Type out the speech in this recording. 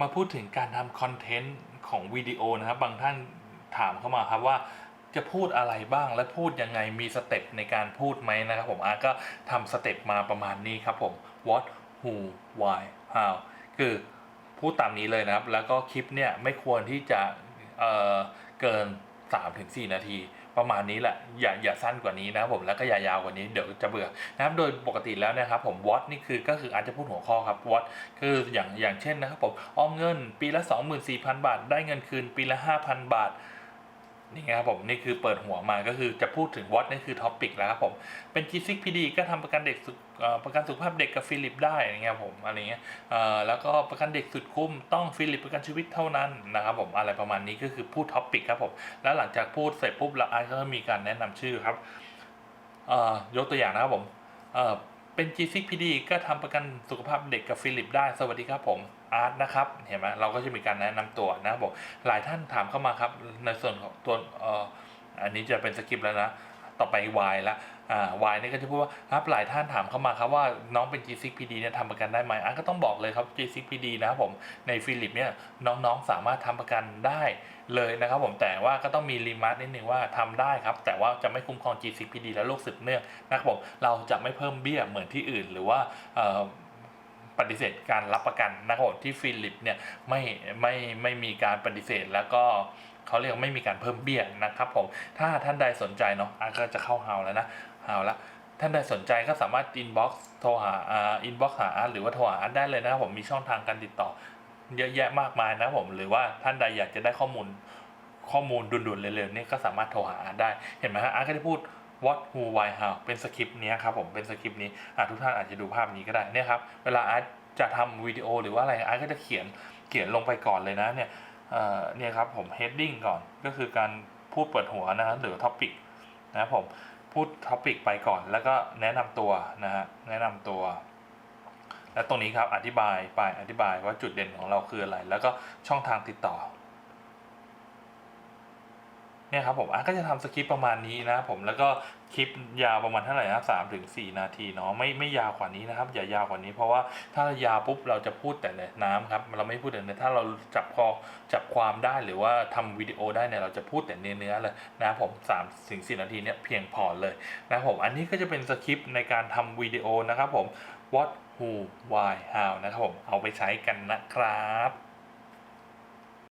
มาพูดถึงการทำคอนเทนต์ของวิดีโอนะครับ บางท่านถามเข้ามาครับว่าจะพูดอะไรบ้างและพูดยังไงมีสเต็ปในการพูดไหมนะครับผมอาร์ก็ทำสเต็ปมาประมาณนี้ครับผม what who why how คือพูดตามนี้เลยนะครับ แล้วก็คลิปเนี่ยไม่ควรที่จะเออเกิน 3-4นาที ประมาณนี้แหละ อย่าอย่าสั้นกว่านี้นะครับผมแล้วก็อย่ายาวกว่านี้เดี๋ยวจะเบื่อนะครับโดยปกติแล้วนะครับผมวอตนี่คือก็คืออาจจะพูดหัวข้อครับวอตคืออย่างอย่างเช่นนะครับผมออมเงินปีละ 24,000 บาท ได้เงินคืนปีละ 5,000 บาท นี่ครับผมนี่คือเปิดหัวมาก็คือจะพูดถึง what นี่คือท็อปิกแล้วครับผมเป็น g 6 PD ก็ทำประกันเด็กสุประกันสุขภาพเด็กกับฟิลิปได้อย่างเงี้ยผมอะไรเงี้ยแล้วก็ประกันเด็กสุดคุ้มต้องฟิลิปประกันชีวิตเท่านั้นนะครับผมอะไรประมาณนี้ก็คือพูดท็อปิกครับผมแล้วหลังจากพูดเสร็จปุ๊บล้วไอซ์ก็มีการแนะนำชื่อครับยกตัวอย่างนะครับผม เอ่อเป็น g 6 PD ก็ทำประกันสุขภาพเด็กกับฟิลิปได้ สวัสดีครับผมอาร์ตนะครับ เห็นไหมเราก็จะมีการแนะนำตัวนะบอกหลายท่านถามเข้ามาครับ ในส่วนของตัวเอออันนี้จะเป็นสคริปต์แล้วนะ ต่อไป Y ละอ่า Y นี่ก็จะพูดว่าครับหลายท่านถามเข้ามาครับว่าน้องเป็น G6PD เนี่ยทำประกันได้ไหมอะก็ต้องบอกเลยครับ G6PD นะครับผมในฟิลิปเนี่ยน้องๆสามารถทำประกันได้เลยนะครับผมแต่ว่าก็ต้องมีลิมิตนิดนึงว่าทำได้ครับ แต่ว่าจะไม่คุ้มครอง G6PD และโรคสืบเนื่องนะครับผมเราจะไม่เพิ่มเบี้ยเหมือนที่อื่นหรือว่าปฏิเสธการรับประกันนะครับที่ฟิลิปเนี่ยไม่ไม่ไม่มีการปฏิเสธแล้วก็ เขาเรียกไม่มีการเพิ่มเบี้ยนะครับผมถ้าท่านใดสนใจเนาะอาร์ตก็จะเข้าเฮาแล้วนะเฮาแล้วท่านใดสนใจก็สามารถอินบ็อกซ์โทรหาอ่าอินบ็อกซ์หาอาร์ตหรือว่าโทรหาอาร์ตได้เลยนะครับผมมีช่องทางการติดต่อเยอะแยะมากมายนะผมหรือว่าท่านใดอยากจะได้ข้อมูลข้อมูลด่วนๆเร็วๆนี่ก็สามารถโทรหาอาร์ตได้เห็นไหมฮะอาร์ตก็ได้พูด what who why how เป็นสคริปต์นี้ครับผมเป็นสคริปต์นี้อะทุกท่านอาจจะดูภาพนี้ก็ได้เนี่ยครับเวลาอาร์ตจะทำวิดีโอหรือว่าอะไรอาร์ตก็จะเขียนเขียนลงไปก่อนเลยนะเนี่ย เนี่ยครับผม heading ก่อนก็คือการพูดเปิดหัวนะฮะหรือ topic นะผมพูด topic ไปก่อน แล้วก็แนะนำตัวนะฮะแนะนำตัว และตรงนี้ครับอธิบายไปอธิบายว่าจุดเด่นของเราคืออะไร แล้วก็ช่องทางติดต่อ เนี่ยครับผมอะก็จะทำสคริปต์ประมาณนี้นะครับผมแล้วก็คลิปยาวประมาณเท่าไหร่นะสามถึงสี่นาทีเนาะไม่ไม่ยาวกว่านี้นะครับ อย่ายาวกว่านี้เพราะว่าถ้ายาวปุ๊บเราจะพูดแต่ในน้ำครับเราไม่พูดแต่ในถ้าเราจับคอจับความได้หรือว่าทำวิดีโอได้เนี่ยเราจะพูดแต่เนื้อเนื้อเลยนะครับผมสามถึงสี่นาทีเนี่ยเพียงพอเลยนะครับผมอันนี้ก็จะเป็นสคริปต์ในการทำวิดีโอนะครับผม what who why how นะครับผมเอาไปใช้กันนะครับ